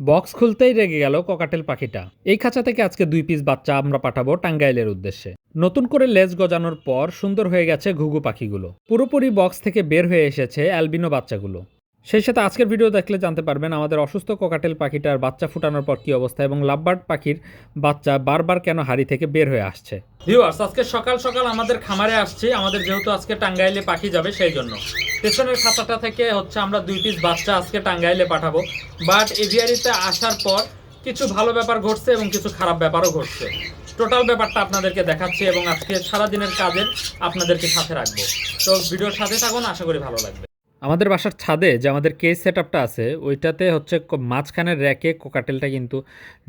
Box খুলতেই রেগে গেল ককাটেল পাখিটা। এই খাঁচা থেকে আজকে দুই পিস বাচ্চা আমরা পাঠাবো টাঙ্গাইলের উদ্দেশ্যে। নতুন করে লেজ গজানোর পর সুন্দর হয়ে গেছে ঘুঘু পাখিগুলো। পুরোপুরি বক্স থেকে বের হয়ে এসেছে অ্যালবিনো বাচ্চাগুলো। সেই সাথে আজকের ভিডিও দেখলে জানতে পারবেন আমাদের অসুস্থ ককাটেল পাখিটার বাচ্চা ফুটানোর পর কী অবস্থা এবং লাভবার্ড পাখির বাচ্চা বারবার কেন হাড়ি থেকে বের হয়ে আসছে। ভিউয়ার্স আজকে সকাল সকাল আমাদের খামারে আসছি। আমাদের যেহেতু আজকে টাঙ্গাইলে পাখি যাবে, সেই জন্য। পেছনের খাতাটা থেকে হচ্ছে আমরা দুই পিস বাচ্চা আজকে টাঙ্গাইলে পাঠাবো। বাট এভিয়ারিতে আসার পর কিছু ভালো ব্যাপার ঘটছে এবং কিছু খারাপ ব্যাপারও ঘটছে। টোটাল ব্যাপারটা আপনাদেরকে দেখাচ্ছি এবং আজকে সারাদিনের কাজের আপনাদেরকে সাথে রাখব। তো ভিডিওর সাথে থাকুন, আশা করি ভালো লাগবে। আমাদের বাসার ছাদে যে আমাদের কেস সেট আপটা আছে, ওইটাতে হচ্ছে মাঝখানের র্যাকে কোকাটেলটা কিন্তু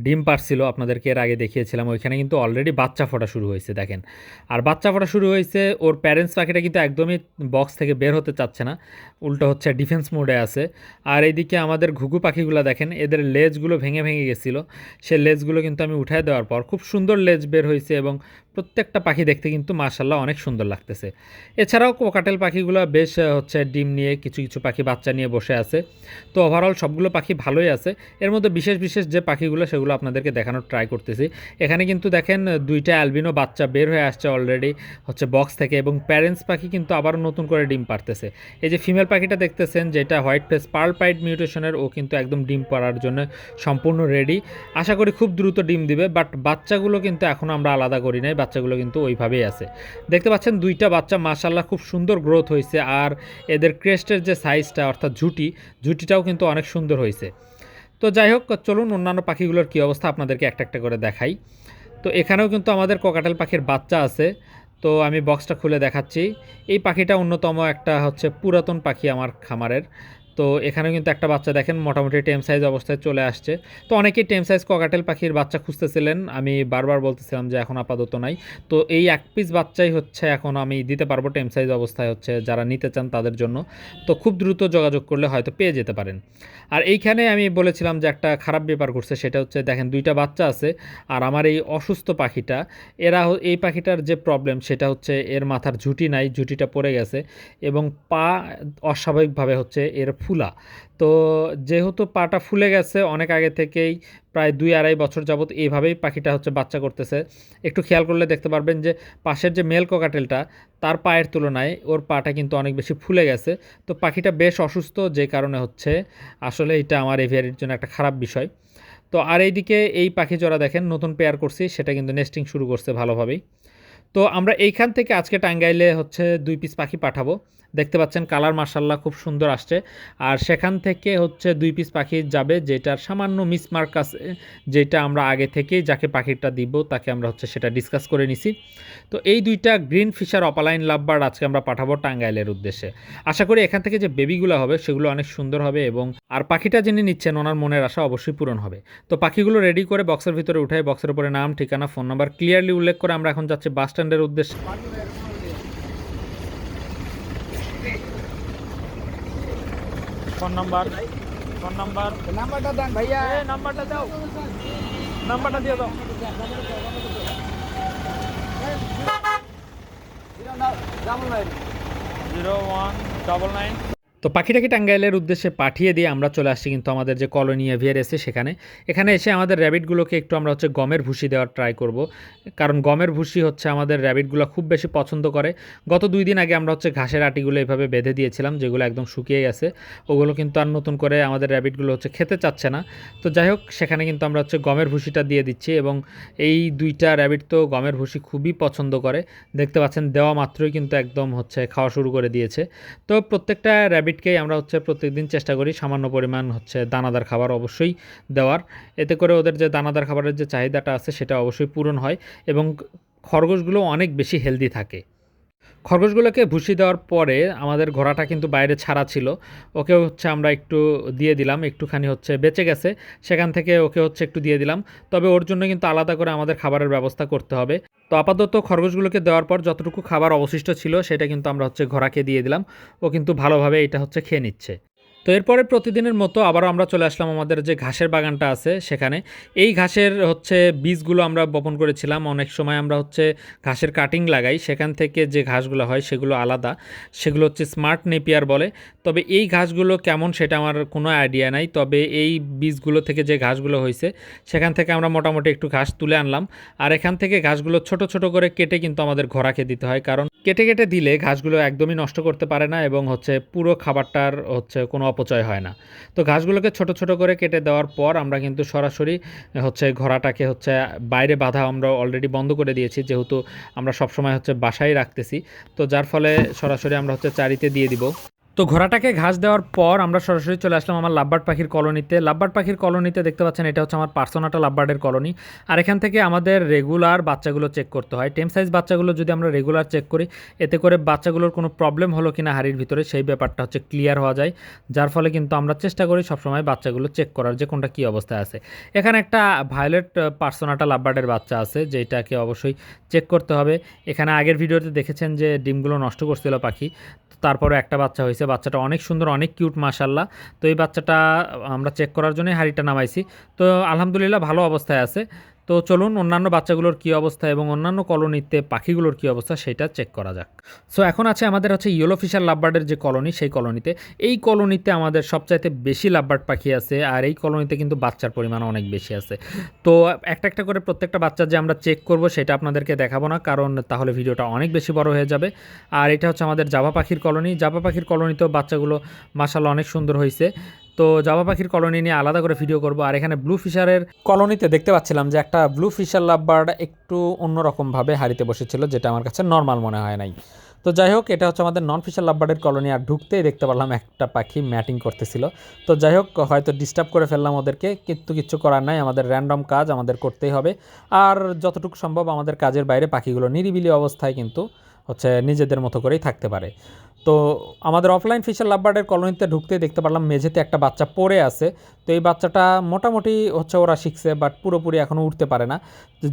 ডিম পারছিল, আপনাদেরকে এর আগে দেখিয়েছিলাম, ওইখানে কিন্তু অলরেডি বাচ্চা ফোটা শুরু হয়েছে, দেখেন। আর বাচ্চা ফোটা শুরু হয়েছে, ওর প্যারেন্টস পাখিটা কিন্তু একদমই বক্স থেকে বের হতে চাচ্ছে না, উল্টো হচ্ছে ডিফেন্স মোডে আছে। আর এইদিকে আমাদের ঘুঘু পাখিগুলো দেখেন, এদের লেজগুলো ভেঙে ভেঙে গেছিল, সে লেজগুলো কিন্তু আমি উঠায় দেওয়ার পর খুব সুন্দর লেজ বের হয়েছে এবং প্রত্যেকটা পাখি দেখতে কিন্তু মার্শাল্লাহ অনেক সুন্দর লাগতেছে। এছাড়াও কোকাটেল পাখিগুলো বেশ হচ্ছে ডিম নিয়ে কিছু কিছু পাখি বাচ্চা নিয়ে বসে আছে। তো ওভারঅল সবগুলো পাখি ভালোই আছে। এর মধ্যে বিশেষ বিশেষ যে পাখিগুলো, সেগুলো আপনাদেরকে দেখানোর ট্রাই করতেছি। এখানে কিন্তু দেখেন দুইটা অ্যালবিনো বাচ্চা বের হয়ে আসছে অলরেডি হচ্ছে বক্স থেকে এবং প্যারেন্টস পাখি কিন্তু আবারও নতুন করে ডিম পারতেছে এই যে ফিমেল পাখিটা দেখতেছেন, যেটা হোয়াইট ফেস পার্ল পাইড মিউটেশনের ও কিন্তু একদম ডিম পাড়ার জন্য সম্পূর্ণ রেডি আশা করি খুব দ্রুত ডিম দিবে বাট বাচ্চাগুলো কিন্তু এখনও আমরা আলাদা করি নাই বাচ্চাগুলো কিন্তু ওইভাবেই আছে। দেখতে পাচ্ছেন দুইটা বাচ্চা মাশাল্লাহ খুব সুন্দর গ্রোথ হয়েছে। আর এদের ক্রেস্টের যে সাইজটা অর্থাৎ ঝুটি, ঝুটিটাও কিন্তু অনেক সুন্দর হয়েছে। তো যাই হোক, চলুন অন্যান্য পাখিগুলোর কী অবস্থা আপনাদেরকে একটা একটা করে দেখাই। তো এখানেও কিন্তু আমাদের কোকাটেল পাখির বাচ্চা আছে। তো আমি বক্সটা খুলে দেখাচ্ছি। এই পাখিটা অন্যতম একটা হচ্ছে পুরাতন পাখি আমার খামারের। তো এখানেও কিন্তু একটা বাচ্চা দেখেন, মোটামুটি টেম সাইজ অবস্থায় চলে আসছে। তো অনেকেই টেম সাইজ ককাটেল পাখির বাচ্চা খুঁজতেছিলেন, আমি বারবার বলতেছিলাম যে এখন আপাতত নাই। তো এই এক পিস বাচ্চাই হচ্ছে এখন আমি দিতে পারব টেম সাইজ অবস্থায় হচ্ছে যারা নিতে চান তাদের জন্য। তো খুব দ্রুত যোগাযোগ করলে হয়তো পেয়ে যেতে পারেন। আর এইখানে আমি বলেছিলাম যে একটা খারাপ ব্যাপার ঘটছে সেটা হচ্ছে দেখেন দুইটা বাচ্চা আছে আর আমার এই অসুস্থ পাখিটা, এরা এই পাখিটার যে প্রবলেম সেটা হচ্ছে এর মাথার ঝুঁটি নাই, ঝুঁটিটা পড়ে গেছে এবং পা অস্বাভাবিকভাবে হচ্ছে এর ফুলা। তো যেহেতু পাটা ফুলে গেছে অনেক আগে থেকেই, প্রায় দুই আড়াই বছর যাবত এইভাবেই পাখিটা হচ্ছে বাচ্চা করতেছে। একটু খেয়াল করলে দেখতে পারবেন যে, পাশের যে মেল কোকাটেলটা, তার পায়ের তুলনায় ওর পাটা কিন্তু অনেক বেশি ফুলে গেছে। তো পাখিটা বেশ অসুস্থ, যে কারণে হচ্ছে আসলে এটা আমার এভিয়ারির জন্য একটা খারাপ বিষয়। তো আর এইদিকে এই পাখি জোড়া দেখেন, নতুন পেয়ার করছি, সেটা কিন্তু নেস্টিং শুরু করছে ভালোভাবেই। তো আমরা এইখান থেকে আজকে টাঙ্গাইলে হচ্ছে দুই পিস পাখি পাঠাবো। দেখতে পাচ্ছেন কালার মার্শাল্লাহ খুব সুন্দর আসছে। আর সেখান থেকে হচ্ছে দুই পিস পাখি যাবে, যেটার সামান্য মিসমার্ক আছে, যেটা আমরা আগে থেকেই যাকে পাখিটা দিব, তাকে আমরা হচ্ছে সেটা ডিসকাস করে নিছি। তো এই দুইটা গ্রিন ফিশার অপালাইন লাভবার আজকে আমরা পাঠাবো টাঙ্গাইলের উদ্দেশ্যে। আশা করি এখান থেকে যে বেবিগুলো হবে, সেগুলো অনেক সুন্দর হবে এবং আর পাখিটা যিনি নিচ্ছেন, ওনার মনের আশা অবশ্যই পূরণ হবে। তো পাখিগুলো রেডি করে বক্সের ভিতরে উঠাই বক্সের উপরে নাম, ঠিকানা ফোন নাম্বার ক্লিয়ারলি উল্লেখ করে আমরা এখন যাচ্ছি বাস স্ট্যান্ডের উদ্দেশ্যে। Phone number. Phone number. নাম্বারটা দেন ভাইয়া। নাম্বারটা দাও। নাম্বারটা দিয়ে দাও। জিরো ওয়ান ডবল নাইন তো পাখিটাকে টাঙ্গাইলের উদ্দেশ্যে পাঠিয়ে দিয়ে আমরা চলে আসছি কিন্তু আমাদের যে কলোনি এভিয়ার এসে সেখানে। এখানে এসে আমাদের র্যাবিটগুলোকে একটু আমরা হচ্ছে গমের ভুসি দেওয়ার ট্রাই করব। কারণ গমের ভুসি হচ্ছে আমাদের র্যাবিটগুলো খুব বেশি পছন্দ করে। গত দুই দিন আগে আমরা হচ্ছে ঘাসের আটিগুলো এভাবে বেঁধে দিয়েছিলাম, যেগুলো একদম শুকিয়ে গেছে ওগুলো কিন্তু আর নতুন করে আমাদের র্যাবিটগুলো হচ্ছে খেতে চাচ্ছে না। তো যাই হোক, সেখানে কিন্তু আমরা হচ্ছে গমের ভুসিটা দিয়ে দিচ্ছি এবং এই দুইটা র্যাবিট তো গমের ভুসি খুবই পছন্দ করে। দেখতে পাচ্ছেন দেওয়া মাত্রই কিন্তু একদম হচ্ছে খাওয়া শুরু করে দিয়েছে। তো প্রত্যেকটা র্যাবিটকেই আমরা হচ্ছে প্রত্যেকদিন চেষ্টা করি সামান্য পরিমাণ হচ্ছে দানাদার খাবার অবশ্যই দেওয়ার। এতে করে ওদের যে দানাদার খাবারের যে চাহিদাটা আছে সেটা অবশ্যই পূরণ হয় এবং খরগোশগুলো অনেক বেশি হেলদি থাকে। খরগোশগুলোকে ভুসি দেওয়ার পরে আমাদের ঘোড়াটা কিন্তু বাইরে ছাড়া ছিল। ওকে হচ্ছে আমরা একটু দিয়ে দিলাম, একটুখানি হচ্ছে বেঁচে গেছে। সেখান থেকে ওকে হচ্ছে একটু দিয়ে দিলাম। তবে ওর জন্য কিন্তু আলাদা করে আমাদের খাবারের ব্যবস্থা করতে হবে। তো আপাতত খরগোশগুলোকে দেওয়ার পর যতটুকু খাবার অবশিষ্ট ছিল, সেটা কিন্তু আমরা হচ্ছে ঘোড়াকে দিয়ে দিলাম। ও কিন্তু ভালোভাবে এটা হচ্ছে খেয়ে নিচ্ছে। তো এরপরে প্রতিদিনের মতো আবারও আমরা চলে আসলাম আমাদের যে ঘাসের বাগানটা আছে সেখানে। এই ঘাসের হচ্ছে বীজগুলো আমরা বপন করেছিলাম। অনেক সময় আমরা হচ্ছে ঘাসের কাটিং লাগাই। সেখান থেকে যে ঘাসগুলো হয় সেগুলো আলাদা। সেগুলো হচ্ছে স্মার্ট নেপিয়ার বলে। তবে এই ঘাসগুলো কেমন সেটা আমার কোনো আইডিয়া নাই। তবে এই বীজগুলো থেকে যে ঘাসগুলো হয়েছে, সেখান থেকে আমরা মোটামুটি একটু ঘাস তুলে আনলাম। আর এখান থেকে ঘাসগুলো ছোট ছোট করে কেটে কিন্তু আমাদের ঘোড়াকে দিতে হয়। কারণ কেটে কেটে দিলে ঘাসগুলো একদমই নষ্ট করতে পারে না এবং হচ্ছে পুরো খাবারটার হচ্ছে কোনো অপচয় হয় না। তো ঘাসগুলোকে ছোট ছোট করে কেটে দেওয়ার পর আমরা কিন্তু সরাসরি হচ্ছে ঘোড়াটাকে হচ্ছে বাইরে বাধা আমরা অলরেডি বন্ধ করে দিয়েছি, যেহেতু আমরা সবসময় হচ্ছে বাসায় রাখতেছি। তো যার ফলে সরাসরি আমরা হচ্ছে চারিতে দিয়ে দিব। তো ঘোড়াটাকে ঘাস দেওয়ার পর আমরা সরাসরি চলে আসলাম আমার লাভবার্ড পাখির কলোনিতে। লাভবার্ড পাখির কলোনিতে দেখতে পাচ্ছেন, এটা হচ্ছে আমার পার্সোনাটা লাভবার্ডের কলোনি। আর এখান থেকে আমাদের রেগুলার বাচ্চাগুলো চেক করতে হয়। টেম সাইজ বাচ্চাগুলো যদি আমরা রেগুলার চেক করি, এতে করে বাচ্চাগুলোর কোনো প্রবলেম হলো কিনা হাড়ির ভিতরে, সেই ব্যাপারটা হচ্ছে ক্লিয়ার হওয়া যায়। যার ফলে কিন্তু আমরা চেষ্টা করি সবসময় বাচ্চাগুলো চেক করার যে কোনটা কী অবস্থায় আছে। এখানে একটা ভায়োলেট পার্সোনাটা লাভবার্ডের বাচ্চা আছে, যেটাকে অবশ্যই চেক করতে হবে। এখানে আগের ভিডিওতে দেখেছেন যে ডিমগুলো নষ্ট করছিল পাখি। তারপরে একটা বাচ্চা হয়েছে। বাচ্চাটা অনেক সুন্দর, অনেক কিউট মাসাল্লাহ তো এই বাচ্চাটা আমরা চেক করার জন্যই হাড়িটা নামাইছি। তো আলহামদুলিল্লাহ ভালো অবস্থায় আছে। তো চলুন অন্যান্য বাচ্চাগুলোর কী অবস্থা এবং অন্যান্য কলোনিতে পাখিগুলোর কী অবস্থা সেটা চেক করা যাক। সো এখন আছে আমাদের হচ্ছে ইয়েলো ফিশার লাভবার্ডের যে কলোনি, সেই কলোনিতে। এই কলোনিতে আমাদের সবচাইতে বেশি লাভবার্ড পাখি আছে আর এই কলোনিতে কিন্তু বাচ্চার পরিমাণ অনেক বেশি আছে। তো একটা একটা করে প্রত্যেকটা বাচ্চা যে আমরা চেক করব সেটা আপনাদেরকে দেখাবো না, কারণ তাহলে ভিডিওটা অনেক বেশি বড় হয়ে যাবে। আর এটা হচ্ছে আমাদের জাভা পাখির কলোনি। জাভা পাখির কলোনিতেও বাচ্চাগুলো মাসাল্লাহ অনেক সুন্দর হয়েছে তো জাভা পাখির কলোনি নিয়ে আলাদা করে ভিডিও করব। আর এখানে ব্লু ফিশারের কলোনিতে দেখতে পাচ্ছিলাম যে একটা ব্লু ফিশার লাভবার্ড একটু অন্যরকমভাবে হারিতে বসেছিল, যেটা আমার কাছে নর্মাল মনে হয় নাই। তো যাই হোক, এটা হচ্ছে আমাদের নন ফিশার লাভবার্ডের কলোনি, আর ঢুকতেই দেখতে পারলাম একটা পাখি ম্যাটিং করতেছিল। তো যাই হোক, হয়তো ডিস্টার্ব করে ফেললাম ওদেরকে, কিন্তু কিচ্ছু করার নাই, আমাদের র্যান্ডম কাজ আমাদের করতেই হবে। আর যতটুকু সম্ভব আমাদের কাজের বাইরে পাখিগুলো নিরিবিলি অবস্থায় কিন্তু হচ্ছে নিজেদের মতো করেই থাকতে পারে। তো আমাদের অফলাইন ফিশার লাভবার্ডের কলোনিতে ঢুকতে দেখতে পারলাম মেঝেতে একটা বাচ্চা পড়ে আছে। তো এই বাচ্চাটা মোটামুটি হচ্ছে ওরা শিখছে বাট পুরোপুরি এখনও উঠতে পারে না।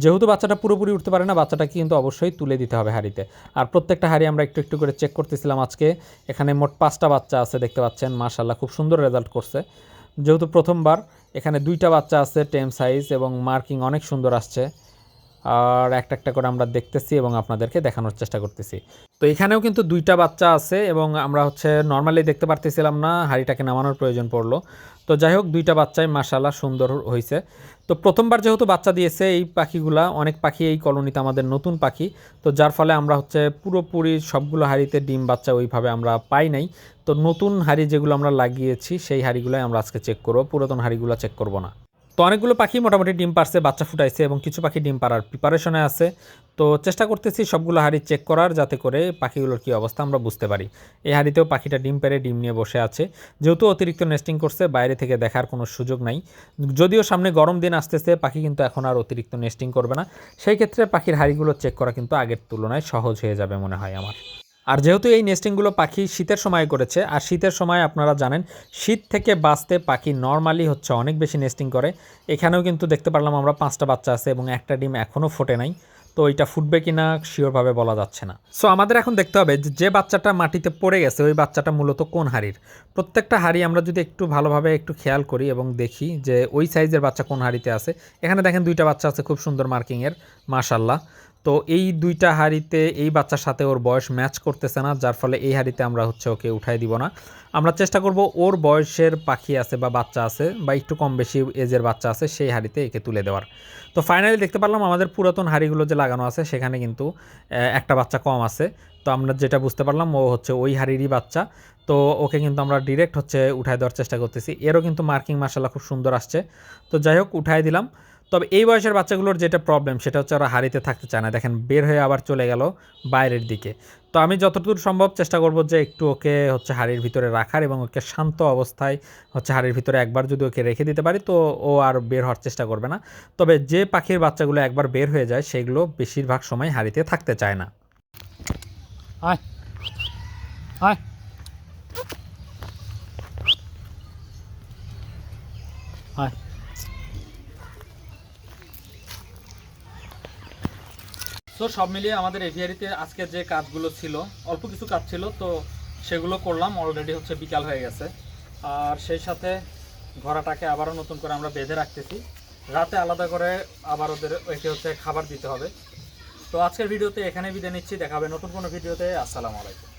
যেহেতু বাচ্চাটা পুরোপুরি উঠতে পারে না, বাচ্চাটাকে কিন্তু অবশ্যই তুলে দিতে হবে হাড়িতে। আর প্রত্যেকটা হাড়ি আমরা একটু একটু করে চেক করতেছিলাম আজকে। এখানে মোট পাঁচটা বাচ্চা আছে দেখতে পাচ্ছেন মাশাল্লাহ খুব সুন্দর রেজাল্ট করছে। যেহেতু প্রথমবার, এখানে দুইটা বাচ্চা আছে টেম সাইজ এবং মার্কিং অনেক সুন্দর আসছে। আর একটা একটা করে আমরা দেখতেছি এবং আপনাদেরকে দেখানোর চেষ্টা করতেছি। তো এখানেও কিন্তু দুইটা বাচ্চা আছে এবং আমরা হচ্ছে নর্মালি দেখতে পারতেছিলাম না, হাড়িটাকে নামানোর প্রয়োজন পড়ল। তো যাই হোক, দুইটা বাচ্চাই মাশাল্লাহ সুন্দর হয়েছে তো প্রথমবার যেহেতু বাচ্চা দিয়েছে এই পাখিগুলা, অনেক পাখি এই কলোনিতে আমাদের নতুন পাখি। তো যার ফলে আমরা হচ্ছে পুরোপুরি সবগুলো হাড়িতে ডিম বাচ্চা ওইভাবে আমরা পাই নাই। তো নতুন হাড়ি যেগুলো আমরা লাগিয়েছি, সেই হাড়িগুলোই আমরা আজকে চেক করব। পুরাতন হাড়িগুলো চেক করব না। তো অনেকগুলো পাখি মোটামুটি ডিম পারছে বাচ্চা ফুটাইছে এবং কিছু পাখি ডিম পাড়ার প্রিপারেশনে আছে। তো চেষ্টা করতেছি সবগুলো হাড়ি চেক করার যাতে করে পাখিগুলোর কী অবস্থা আমরা বুঝতে পারি। এই হাড়িতেও পাখিটা ডিম পেরে ডিম নিয়ে বসে আছে। যেহেতু অতিরিক্ত নেস্টিং করছে, বাইরে থেকে দেখার কোনো সুযোগ নাই। যদিও সামনে গরম দিন আসতেছে, পাখি কিন্তু এখন আর অতিরিক্ত নেস্টিং করবে না। সেই ক্ষেত্রে পাখির হাড়িগুলো চেক করা কিন্তু আগের তুলনায় সহজ হয়ে যাবে মনে হয় আমার। আর যেহেতু এই নেস্টিংগুলো পাখি শীতের সময় করেছে, আর শীতের সময় আপনারা জানেন, শীত থেকে বাঁচতে পাখি নর্মালি হচ্ছে অনেক বেশি নেস্টিং করে। এখানেও কিন্তু দেখতে পারলাম আমরা পাঁচটা বাচ্চা আছে এবং একটা ডিম এখনও ফোটে নাই। তো এটা ফুটবে কি না শিওরভাবে বলা যাচ্ছে না। সো আমাদের এখন দেখতে হবে যে বাচ্চাটা মাটিতে পড়ে গেছে, ওই বাচ্চাটা মূলত কোন হাড়ির? প্রত্যেকটা হাড়ি আমরা যদি একটু ভালোভাবে একটু খেয়াল করি এবং দেখি যে, ওই সাইজের বাচ্চা কোন হাড়িতে আছে। এখানে দেখেন দুইটা বাচ্চা আছে, খুব সুন্দর মার্কিংয়ের মাশাল্লাহ তো এই দুইটা হাড়িতে এই বাচ্চার সাথে ওর বয়স ম্যাচ করতেছে না, যার ফলে এই হাড়িতে আমরা হচ্ছে ওকে উঠাই দিব না। আমরা চেষ্টা করব ওর বয়সের পাখি আছে বা বাচ্চা আছে বা একটু কম বেশি এজের বাচ্চা আছে সেই হাড়িতে একে তুলে দেওয়ার। তো ফাইনালি দেখতে পারলাম আমাদের পুরাতন হাড়িগুলো যে লাগানো আছে সেখানে কিন্তু একটা বাচ্চা কম আছে। তো আমরা যেটা বুঝতে পারলাম ও হচ্ছে ওই হাড়িরই বাচ্চা। তো ওকে কিন্তু আমরা ডিরেক্ট হচ্ছে উঠায় দেওয়ার চেষ্টা করতেছি। এরও কিন্তু মার্কিং মার্শাল্লাহ খুব সুন্দর আসছে। তো যাই হোক উঠায় দিলাম। তবে এই বয়সের বাচ্চাগুলোর যেটা প্রবলেম সেটা হচ্ছে ওরা হারিতে থাকতে চায় না। দেখেন, বের হয়ে আবার চলে গেল বাইরের দিকে। তো আমি যতদূর সম্ভব চেষ্টা করব যে একটু ওকে হচ্ছে হাড়ির ভিতরে রাখার এবং ওকে শান্ত অবস্থায় হচ্ছে হাড়ির ভিতরে একবার যদি ওকে রেখে দিতে পারি, তো ও আর বের হওয়ার চেষ্টা করবে না। তবে যে পাখির বাচ্চাগুলো একবার বের হয়ে যায়, সেগুলো বেশিরভাগ সময় হাড়িতে থাকতে চায় না। আয়। আয়। আয়। তো সব মিলিয়ে আমাদের এভিয়ারিতে আজকে যে কাজগুলো ছিল, অল্প কিছু কাজ ছিল, তো সেগুলো করলাম। অলরেডি হচ্ছে বিকাল হয়ে গেছে। আর সেই সাথে ঘোড়াটাকে আবারও নতুন করে আমরা বেঁধে রাখতেছি। রাতে আলাদা করে আবার ওদের একে হচ্ছে খাবার দিতে হবে। তো আজকের ভিডিওতে এখানে বিদায় নিচ্ছি। দেখাবে নতুন কোনো ভিডিওতে। আসসালামু আলাইকুম।